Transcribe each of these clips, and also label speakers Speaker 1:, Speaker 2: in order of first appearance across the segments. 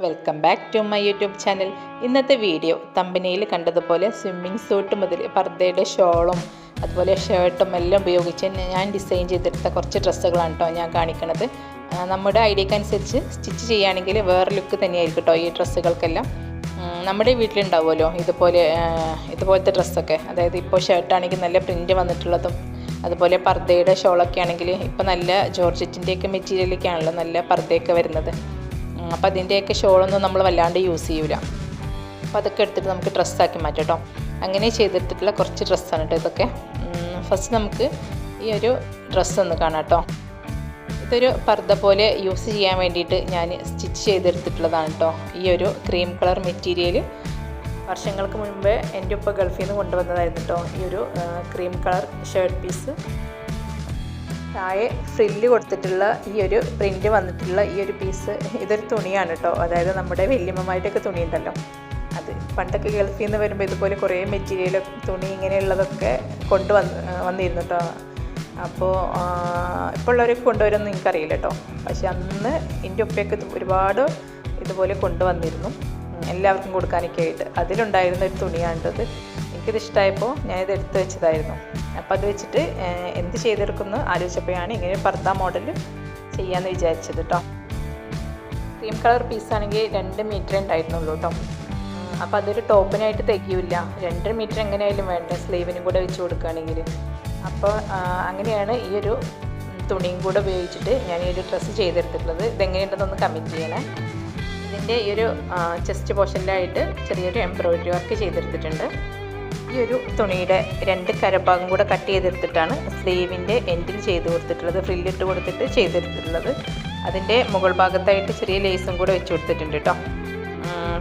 Speaker 1: Welcome back to my YouTube channel ഇന്നത്തെ video തമ്പനിയിൽ കണ്ടതുപോലെ സ്വിമ്മിംഗ് സൂട്ട് മുതൽ പർദ്ദയുടെ ഷോളും അതുപോലെ ഷർട്ടും എല്ലാം ഉപയോഗിച്ച് ഞാൻ ഡിസൈൻ ചെയ്തെടുത്ത കുറച്ച് ഡ്രസ്സുകളാണ് കേട്ടോ ഞാൻ കാണിക്കുന്നത് നമ്മുടെ ഐഡിയക്ക് അനുസരിച്ച് സ്റ്റിച്ച് ചെയ്യുകയാണെങ്കിൽ വേറെ ലുക്ക് തന്നെയായിരിക്കും കേട്ടോ ഈ ഡ്രസ്സുകൾക്കെല്ലാം. നമ്മുടെ വീട്ടിലുണ്ടാവുമല്ലോ ഇതുപോലെ ഇതുപോലത്തെ ഡ്രസ്സൊക്കെ. അതായത് ഇപ്പോൾ ഷർട്ടാണെങ്കിൽ നല്ല പ്രിന്റ് വന്നിട്ടുള്ളതും അതുപോലെ പർദ്ദയുടെ ഷോളൊക്കെ ആണെങ്കിൽ ഇപ്പോൾ നല്ല ജോർജറ്റിന്റെയൊക്കെ മെറ്റീരിയലൊക്കെയാണല്ലോ നല്ല പർദ്ദയൊക്കെ വരുന്നത്. അപ്പോൾ അതിന്റെയൊക്കെ ഷോളൊന്നും നമ്മൾ വല്ലാണ്ട് യൂസ് ചെയ്യൂല. അപ്പോൾ അതൊക്കെ എടുത്തിട്ട് നമുക്ക് ഡ്രസ്സാക്കി മാറ്റാം കേട്ടോ അങ്ങനെ ചെയ്തിട്ടുള്ള കുറച്ച് ഡ്രസ്സാണ് കേട്ടോ ഇതൊക്കെ. ഫസ്റ്റ് നമുക്ക് ഈ ഒരു ഡ്രസ്സ് ഒന്ന് കാണാം കേട്ടോ ഇതൊരു പർദ്ദ പോലെ യൂസ് ചെയ്യാൻ വേണ്ടിയിട്ട് ഞാൻ സ്റ്റിച്ച് ചെയ്തെടുത്തിട്ടുള്ളതാണ് കേട്ടോ ഈ ഒരു ക്രീം കളർ മെറ്റീരിയൽ വർഷങ്ങൾക്ക് മുൻപ് എന്റെ ഉപ്പ ഗൾഫിൽ നിന്ന് കൊണ്ടുവന്നതായിരുന്നു കേട്ടോ ഈ ഒരു ക്രീം കളർ ഷർട്ട് പീസ് താഴെ ഫ്രില്ല് കൊടുത്തിട്ടുള്ള ഈ ഒരു പ്രിന്റ് വന്നിട്ടുള്ള ഈ ഒരു പീസ് ഇതൊരു തുണിയാണ് കേട്ടോ അതായത് നമ്മുടെ വല്യമ്മമാരുടെയൊക്കെ തുണി ഉണ്ടല്ലോ അത് പണ്ടൊക്കെ ഗൾഫിൽ നിന്ന് വരുമ്പോൾ ഇതുപോലെ കുറേ മെറ്റീരിയൽ തുണി ഇങ്ങനെയുള്ളതൊക്കെ കൊണ്ടുവന്ന് വന്നിരുന്നു കേട്ടോ അപ്പോൾ ഇപ്പോൾ ഉള്ളവരൊക്കെ കൊണ്ടുവരുമെന്ന് എനിക്കറിയില്ല കേട്ടോ പക്ഷെ അന്ന് എന്റെ ഉപ്പയൊക്കെ ഇത് ഒരുപാട് ഇതുപോലെ കൊണ്ടുവന്നിരുന്നു എല്ലാവർക്കും കൊടുക്കാനൊക്കെ ആയിട്ട്. അതിലുണ്ടായിരുന്ന ഒരു തുണിയാണ് കേട്ടോ ഇത് എനിക്കിത് ഇഷ്ടമായപ്പോൾ ഞാനിത് എടുത്തു വെച്ചതായിരുന്നു. അപ്പോൾ അത് വെച്ചിട്ട് എന്ത് ചെയ്തെടുക്കുന്നു ആലോചിച്ചപ്പോഴാണ് ഇങ്ങനെ പർദ്ദ മോഡൽ ചെയ്യാമെന്ന് വിചാരിച്ചത് കേട്ടോ ക്രീം കളർ പീസാണെങ്കിൽ രണ്ട് മീറ്റർ ഉണ്ടായിരുന്നുള്ളൂ കേട്ടോ അപ്പോൾ അതൊരു ടോപ്പിനായിട്ട് തികയില്ല. രണ്ടര മീറ്റർ എങ്ങനെയായാലും വേണ്ട സ്ലീവിനും കൂടെ വെച്ച് കൊടുക്കുകയാണെങ്കിൽ. അപ്പോൾ അങ്ങനെയാണ് ഈ ഒരു തുണിയും കൂടെ ഉപയോഗിച്ചിട്ട് ഞാൻ ഈ ഒരു ഡ്രസ്സ് ചെയ്തെടുത്തിട്ടുള്ളത്. ഇതെങ്ങനെയുണ്ടെന്നൊന്ന് കമന്റ് ചെയ്യണേ. ഇതിന്റെ ഈ ഒരു ചെസ്റ്റ് പോർഷനിലായിട്ട് ചെറിയൊരു എംബ്രോയിഡറി വർക്ക് ചെയ്തെടുത്തിട്ടുണ്ട്. ഈ ഒരു തുണിയുടെ രണ്ട് കരഭാഗം കൂടെ കട്ട് ചെയ്തെടുത്തിട്ടാണ് സ്ലീവിന്റെ എൻഡിൽ ചെയ്ത് കൊടുത്തിട്ടുള്ളത് ഫ്രില്ലിട്ട് കൊടുത്തിട്ട് ചെയ്തെടുത്തിട്ടുള്ളത്. അതിന്റെ മുകൾ ഭാഗത്തായിട്ട് ചെറിയ ലേസും കൂടെ വെച്ച് കൊടുത്തിട്ടുണ്ട് കേട്ടോ.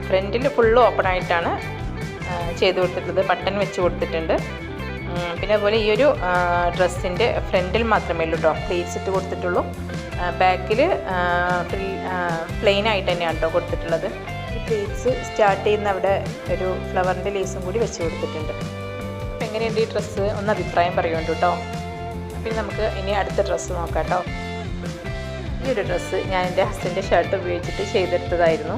Speaker 1: ഫ്രണ്ടിൽ ഫുള്ള് ഓപ്പൺ ആയിട്ടാണ് ചെയ്ത് കൊടുത്തിട്ടുള്ളത് ബട്ടൺ വെച്ച് കൊടുത്തിട്ടുണ്ട്. പിന്നെ അതുപോലെ ഈ ഒരു ഡ്രസ്സിന്റെ ഫ്രണ്ടിൽ മാത്രമേ ഉള്ളൂ കേട്ടോ പ്ലേറ്റ്സ് ഇട്ട് കൊടുത്തിട്ടുള്ളൂ. ബാക്കിൽ പ്ലെയിൻ ആയിട്ട് തന്നെയാണ് കേട്ടോ കൊടുത്തിട്ടുള്ളത്. ഈ പ്ലേറ്റ്സ് സ്റ്റാർട്ട് ചെയ്യുന്ന അവിടെ ഒരു ഫ്ലവറിന്റെ ലേസും കൂടി വെച്ച് കൊടുത്തിട്ടുണ്ട്. അപ്പം എങ്ങനെയുണ്ട് ഈ ഡ്രസ്സ് ഒന്ന് അഭിപ്രായം പറയുന്നുണ്ട് കേട്ടോ പിന്നെ നമുക്ക് ഇനി അടുത്ത ഡ്രസ്സ് നോക്കാം കേട്ടോ ഈ ഒരു ഡ്രസ്സ് ഞാൻ എന്റെ ഹസ്ബൻഡിന്റെ ഷർട്ട് ഉപയോഗിച്ചിട്ട് ചെയ്തെടുത്തതായിരുന്നു.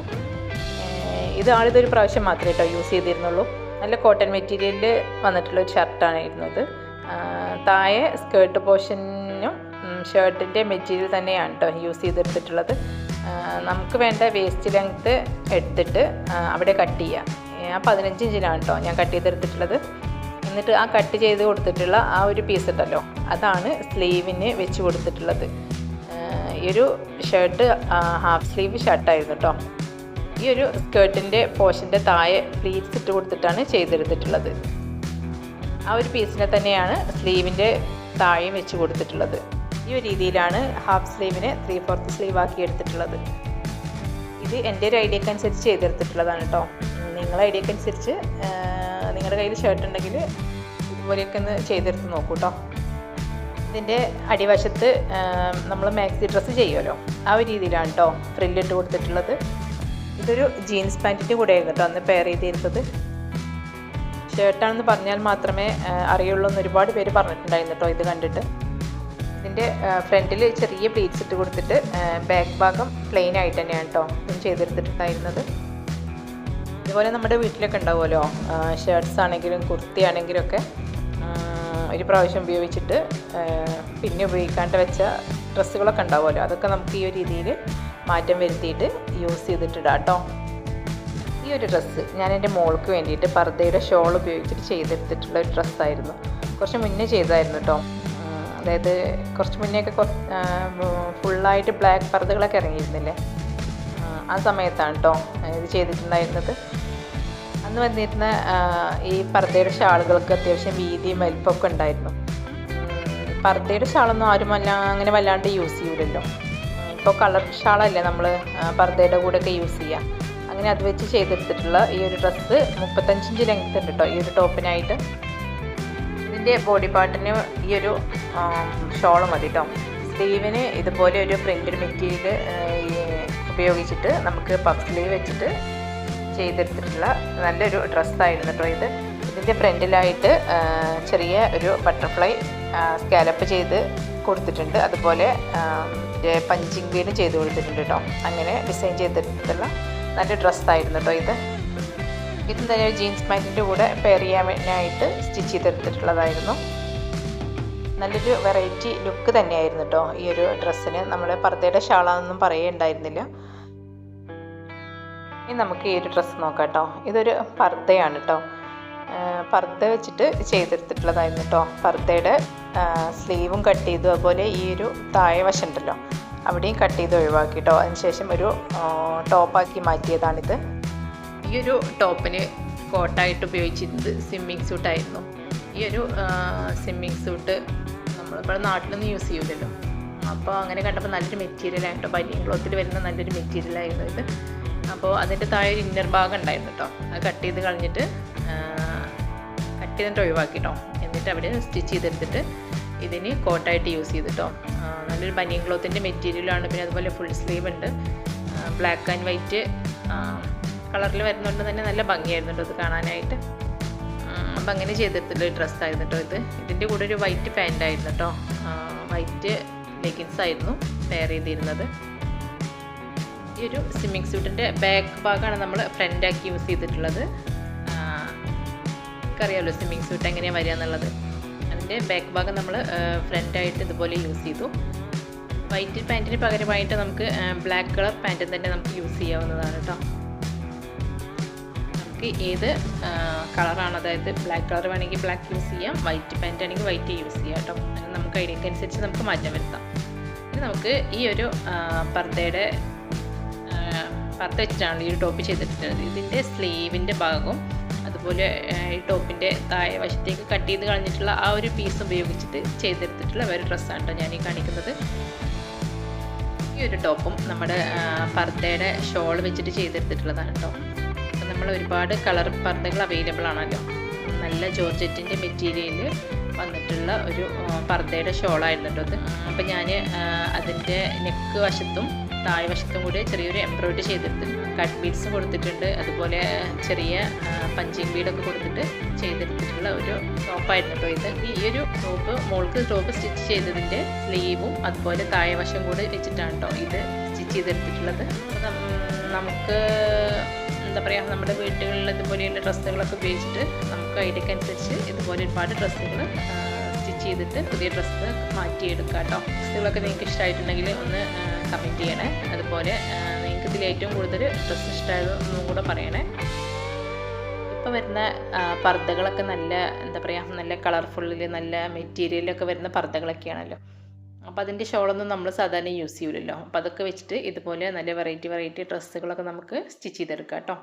Speaker 1: ഇത് ആളിതൊരു പ്രാവശ്യം മാത്രമേ കേട്ടോ യൂസ് ചെയ്തിരുന്നുള്ളൂ. നല്ല കോട്ടൺ മെറ്റീരിയലിൽ വന്നിട്ടുള്ള ഒരു ഷർട്ടാണ് ഇരുന്നത് താഴെ സ്കേർട്ട് പോർഷനും ഷർട്ടിന്റെ മെറ്റീരിയൽ തന്നെയാണ് കേട്ടോ യൂസ് ചെയ്തെടുത്തിട്ടുള്ളത്. നമുക്ക് വേണ്ട വേസ്റ്റ് ലെങ്ത്ത് എടുത്തിട്ട് അവിടെ കട്ട് ചെയ്യുക ആ പതിനഞ്ച് ഇഞ്ചിലാണ് കേട്ടോ ഞാൻ കട്ട് ചെയ്തെടുത്തിട്ടുള്ളത്. എന്നിട്ട് ആ കട്ട് ചെയ്ത് കൊടുത്തിട്ടുള്ള ആ ഒരു പീസ് ഉണ്ടല്ലോ അതാണ് സ്ലീവിന് വെച്ച് കൊടുത്തിട്ടുള്ളത്. ഈ ഒരു ഷർട്ട് ഹാഫ് സ്ലീവ് ഷർട്ടായിരുന്നു കേട്ടോ ഈ ഒരു സ്കേർട്ടിന്റെ പോഷന്റെ താഴെ പ്ലീറ്റ്സ് ഇട്ട് കൊടുത്തിട്ടാണ് ചെയ്തെടുത്തിട്ടുള്ളത്. ആ ഒരു പീസിനെ തന്നെയാണ് സ്ലീവിന്റെ താഴെയും വെച്ച് കൊടുത്തിട്ടുള്ളത്. ഈ ഒരു രീതിയിലാണ് ഹാഫ് സ്ലീവിനെ ത്രീ ഫോർത്ത് സ്ലീവ് ആക്കി എടുത്തിട്ടുള്ളത്. ഇത് എന്റെ ഒരു ഐഡിയക്ക് അനുസരിച്ച് ചെയ്തെടുത്തിട്ടുള്ളതാണ് കേട്ടോ. നിങ്ങളുടെ നിങ്ങളെ ഐഡിയക്ക് അനുസരിച്ച് നിങ്ങളുടെ കയ്യിൽ ഷർട്ട് ഉണ്ടെങ്കിൽ ഇതുപോലെയൊക്കെ ഒന്ന് ചെയ്തെടുത്ത് നോക്കൂ കേട്ടോ ഇതിന്റെ അടിവശത്ത് നമ്മൾ മാക്സി ഡ്രസ്സ് ചെയ്യുമല്ലോ. ആ ഒരു രീതിയിലാണ് കേട്ടോ ഫ്രില്ലിട്ട് കൊടുത്തിട്ടുള്ളത്. ഇതൊരു ജീൻസ് പാന്റിന്റെ കൂടെയായിരുന്നു കേട്ടോ അന്ന് പെയർ ചെയ്തിരുന്നത്. ഷർട്ടാണെന്ന് പറഞ്ഞാൽ മാത്രമേ അറിയുള്ളൂ എന്ന് ഒരുപാട് പേര് പറഞ്ഞിട്ടുണ്ടായിരുന്നു കേട്ടോ ഇത് കണ്ടിട്ട്. ഇതിന്റെ ഫ്രണ്ടിൽ ചെറിയ പ്ലേറ്റ്സ് ഇട്ട് കൊടുത്തിട്ട് ബാക്ക് ഭാഗം പ്ലെയിൻ ആയിട്ട് തന്നെയാണ് കേട്ടോ ഇതും ചെയ്തെടുത്തിട്ടുണ്ടായിരുന്നത്. ഇതുപോലെ നമ്മുടെ വീട്ടിലൊക്കെ ഉണ്ടാവുമല്ലോ ഷർട്ട്സ് ആണെങ്കിലും കുർത്തി ആണെങ്കിലും ഒക്കെ ഒരു പ്രാവശ്യം ഉപയോഗിച്ചിട്ട് പിന്നെ ഉപയോഗിക്കാണ്ട് വെച്ച ഡ്രസ്സുകളൊക്കെ ഉണ്ടാവുമല്ലോ അതൊക്കെ നമുക്ക് ഈ ഒരു രീതിയിൽ മാറ്റം വരുത്തിയിട്ട് യൂസ് ചെയ്തിട്ടിടാം കേട്ടോ ഈ ഒരു ഡ്രസ്സ് ഞാൻ എന്റെ മോൾക്ക് വേണ്ടിയിട്ട് പർദ്ദയുടെ ഷോൾ ഉപയോഗിച്ചിട്ട് ചെയ്തെടുത്തിട്ടുള്ള ഒരു ഡ്രസ്സായിരുന്നു. കുറച്ച് മുന്നേ ചെയ്തായിരുന്നു കേട്ടോ അതായത് കുറച്ച് മുന്നേയൊക്കെ ഒക്കെ ഫുള്ളായിട്ട് ബ്ലാക്ക് പർദ്ദകളൊക്കെ ഇറങ്ങിയിരുന്നില്ലേ? ആ സമയത്താണ് കേട്ടോ ഇത് ചെയ്തിട്ടുണ്ടായിരുന്നത്. അന്ന് വന്നിരുന്ന ഈ പർദ്ദയുടെ ഷാളുകൾക്ക് അത്യാവശ്യം വീതിയും വലിപ്പമൊക്കെ ഉണ്ടായിരുന്നു. പർദ്ദയുടെ ഷാളൊന്നും ആരും വല്ല അങ്ങനെ വല്ലാണ്ട് യൂസ് ചെയ്യൂലല്ലോ. ഇപ്പോൾ കളർ ഷാളല്ലേ നമ്മൾ പർദ്ദയുടെ കൂടെയൊക്കെ യൂസ് ചെയ്യുക അങ്ങനെ അത് വെച്ച് ചെയ്തെടുത്തിട്ടുള്ള ഈ ഒരു ഡ്രസ്സ് മുപ്പത്തഞ്ചിഞ്ച് ലെങ്ത് ഉണ്ട് കേട്ടോ ഈ ഒരു ടോപ്പിനായിട്ട് ഇതിന്റെ ബോഡി പാർട്ടിന് ഈ ഒരു ഷോൾ മതി കേട്ടോ സ്ലീവിന് ഇതുപോലെ ഒരു പ്രിന്റഡ് മെറ്റീരിയൽ ഉപയോഗിച്ചിട്ട് നമുക്ക് പഫ് സ്ലീവ് വെച്ചിട്ട് ചെയ്തെടുത്തിട്ടുള്ള നല്ലൊരു ഡ്രസ്സായിരുന്നു കേട്ടോ ഇത്. ഇതിന്റെ ഫ്രണ്ടിലായിട്ട് ചെറിയ ഒരു ബട്ടർഫ്ലൈ സ്കാലപ്പ് ചെയ്ത് കൊടുത്തിട്ടുണ്ട്. അതുപോലെ പഞ്ചിങ് വീന് ചെയ്ത് കൊടുത്തിട്ടുണ്ട് കേട്ടോ അങ്ങനെ ഡിസൈൻ ചെയ്തിട്ടുള്ള നല്ല ഡ്രസ്സായിരുന്നു കേട്ടോ ഇത്. ഇതും തന്നെ ഒരു ജീൻസ് പാന്റിന്റെ കൂടെ പെയർ ചെയ്യാനായിട്ട് സ്റ്റിച്ച് ചെയ്തെടുത്തിട്ടുള്ളതായിരുന്നു. നല്ലൊരു വെറൈറ്റി ലുക്ക് തന്നെയായിരുന്നു കേട്ടോ ഈ ഒരു ഡ്രസ്സിന് നമ്മൾ പർദ്ദയുടെ ഷാളാണെന്നൊന്നും പറയുണ്ടായിരുന്നില്ല. ഇനി നമുക്ക് ഈ ഒരു ഡ്രസ്സ് നോക്കാം കേട്ടോ ഇതൊരു പർദ്ദയാണ് കേട്ടോ പർദ്ദ വെച്ചിട്ട് ചെയ്തെടുത്തിട്ടുള്ളതായിരുന്നു കേട്ടോ പർദ്ദയുടെ സ്ലീവും കട്ട് ചെയ്തു. അതുപോലെ ഈ ഒരു താഴെ വശം ഉണ്ടല്ലോ അവിടെയും കട്ട് ചെയ്ത് ഒഴിവാക്കി കേട്ടോ അതിനുശേഷം ഒരു ടോപ്പാക്കി മാറ്റിയതാണിത്. ഒരു ടോപ്പിന് കോട്ടായിട്ട് ഉപയോഗിച്ചിരുന്നത് സ്വിമ്മിങ് സൂട്ടായിരുന്നു. ഈ ഒരു സ്വിമ്മിങ് സൂട്ട് നമ്മളിപ്പോൾ നാട്ടിലൊന്നും യൂസ് ചെയ്യൂലല്ലോ. അപ്പോൾ അങ്ങനെ കണ്ടപ്പോൾ നല്ലൊരു മെറ്റീരിയലായിട്ടോ ബനിയൻ ക്ലോത്തിൽ വരുന്ന നല്ലൊരു മെറ്റീരിയലായിരുന്നു ഇത്. അപ്പോൾ അതിന്റെ താഴെ ഒരു ഇന്നർ ഭാഗം ഉണ്ടായിരുന്നു കേട്ടോ അത് കട്ട് ചെയ്ത് കളഞ്ഞിട്ട് കട്ട് ചെയ്തിട്ട് ഒഴിവാക്കി കേട്ടോ എന്നിട്ട് അവിടെ സ്റ്റിച്ച് ചെയ്തെടുത്തിട്ട് ഇതിന് കോട്ടായിട്ട് യൂസ് ചെയ്തിട്ടോ നല്ലൊരു ബനിയൻ ക്ലോത്തിന്റെ മെറ്റീരിയലാണ് പിന്നെ അതുപോലെ ഫുൾ സ്ലീവ് ഉണ്ട്. ബ്ലാക്ക് ആൻഡ് വൈറ്റ് കളറിൽ വരുന്നതുകൊണ്ട് തന്നെ നല്ല ഭംഗിയായിരുന്നു കേട്ടോ ഇത് കാണാനായിട്ട്. അപ്പം അങ്ങനെ ചെയ്തെടുത്തിട്ടുള്ള ഡ്രസ്സായിരുന്നു കേട്ടോ ഇത്. ഇതിന്റെ കൂടെ ഒരു വൈറ്റ് പാന്റ് ആയിരുന്നു കേട്ടോ. വൈറ്റ് ലെഗിൻസ് ആയിരുന്നു പെയർ ചെയ്തിരുന്നത്. ഈ ഒരു സ്വിമ്മിങ് സ്യൂട്ടിന്റെ ബാക്ക് ഭാഗമാണ് നമ്മൾ ഫ്രണ്ടാക്കി യൂസ് ചെയ്തിട്ടുള്ളത്. അറിയാമല്ലോ സ്വിമ്മിങ് സ്യൂട്ട് എങ്ങനെയാണ് വരിക എന്നുള്ളത്. അതിന്റെ ബാക്ക് ഭാഗം നമ്മൾ ഫ്രണ്ടായിട്ട് ഇതുപോലെ യൂസ് ചെയ്തു. വൈറ്റ് പാന്റിന് പകരമായിട്ട് നമുക്ക് ബ്ലാക്ക് കളർ പാന്റും തന്നെ നമുക്ക് യൂസ് ചെയ്യാവുന്നതാണ് കേട്ടോ. നമുക്ക് ഏത് കളറാണ്? അതായത് ബ്ലാക്ക് കളർ വേണമെങ്കിൽ ബ്ലാക്ക് യൂസ് ചെയ്യാം വൈറ്റ് പാന്റ് ആണെങ്കിൽ വൈറ്റ് യൂസ് ചെയ്യാം കേട്ടോ. നമുക്ക് ഐഡിയക്ക് അനുസരിച്ച് നമുക്ക് മാറ്റം വരുത്താം. ഇനി നമുക്ക് ഈ ഒരു പർദ്ദയുടെ പർദ്ദ വെച്ചിട്ടാണ് ഈ ഒരു ടോപ്പ് ചെയ്തിട്ടുള്ളത്. ഇതിന്റെ സ്ലീവിന്റെ ഭാഗവും അതുപോലെ ഈ ടോപ്പിന്റെ താഴെ വശത്തേക്ക് കട്ട് ചെയ്ത് കളഞ്ഞിട്ടുള്ള ആ ഒരു പീസ് ഉപയോഗിച്ചിട്ട് ചെയ്തെടുത്തിട്ടുള്ള ഒരു ഡ്രസ്സാണ് കേട്ടോ ഞാൻ ഈ കാണിക്കുന്നത്. ഈ ഒരു ടോപ്പും നമ്മുടെ പർദ്ദയുടെ ഷോൾ വെച്ചിട്ട് ചെയ്തെടുത്തിട്ടുള്ളതാണ് കേട്ടോ. ഒരുപാട് കളർ പർദ്ദകൾ അവൈലബിൾ ആണല്ലോ. നല്ല ജോർജറ്റിന്റെ മെറ്റീരിയലിൽ വന്നിട്ടുള്ള ഒരു പർദ്ദയുടെ ഷോളായിരുന്നു കേട്ടോ അത്. അപ്പം ഞാൻ അതിന്റെ നെക്ക് വശത്തും താഴ് വശത്തും കൂടി ചെറിയൊരു എംബ്രോയിഡറി ചെയ്തെടുത്തിട്ടുണ്ട് കട്ട് ബീഡ്സ് കൊടുത്തിട്ടുണ്ട്. അതുപോലെ ചെറിയ പഞ്ചിങ് ബീഡൊക്കെ കൊടുത്തിട്ട് ചെയ്തെടുത്തിട്ടുള്ള ഒരു ടോപ്പായിരുന്നു കേട്ടോ ഇത്. ഈ ഒരു ടോപ്പ് മോൾക്ക് ടോപ്പ് സ്റ്റിച്ച് ചെയ്തതിന്റെ സ്ലീവും അതുപോലെ താഴെ വശം കൂടി വെച്ചിട്ടാണ് കേട്ടോ ഇത് സ്റ്റിച്ച് ചെയ്തെടുത്തിട്ടുള്ളത്. നമുക്ക് എന്താ പറയുക നമ്മുടെ വീടുകളിൽ ഇതുപോലെയുള്ള ഡ്രസ്സുകളൊക്കെ ഉപയോഗിച്ചിട്ട് നമുക്ക് ഐഡിയക്കനുസരിച്ച് ഇതുപോലെ ഒരുപാട് ഡ്രസ്സുകൾ സ്റ്റിച്ച് ചെയ്തിട്ട് പുതിയ ഡ്രസ്സ് മാറ്റിയെടുക്കാം കേട്ടോ. ഡ്രസ്സുകളൊക്കെ നിങ്ങൾക്ക് ഇഷ്ടമായിട്ടുണ്ടെങ്കിൽ ഒന്ന് കമന്റ് ചെയ്യണേ. അതുപോലെ നിങ്ങൾക്ക് ഇതിൽ ഏറ്റവും കൂടുതൽ ഡ്രസ്സ് ഇഷ്ടമായതൊന്നും കൂടെ പറയണേ. ഇപ്പോൾ വരുന്ന പർദ്ദകളൊക്കെ നല്ല എന്താ പറയുക നല്ല കളർഫുള്ളിൽ നല്ല മെറ്റീരിയലൊക്കെ വരുന്ന പർദ്ദകളൊക്കെയാണല്ലോ. അപ്പോൾ അതിന്റെ ഷോളൊന്നും നമ്മൾ സാധാരണ യൂസ് ചെയ്യൂലല്ലോ. അപ്പോൾ അതൊക്കെ വെച്ചിട്ട് ഇതുപോലെ നല്ല വെറൈറ്റി വെറൈറ്റി ഡ്രസ്സുകളൊക്കെ നമുക്ക് സ്റ്റിച്ച് ചെയ്തെടുക്കാം കേട്ടോ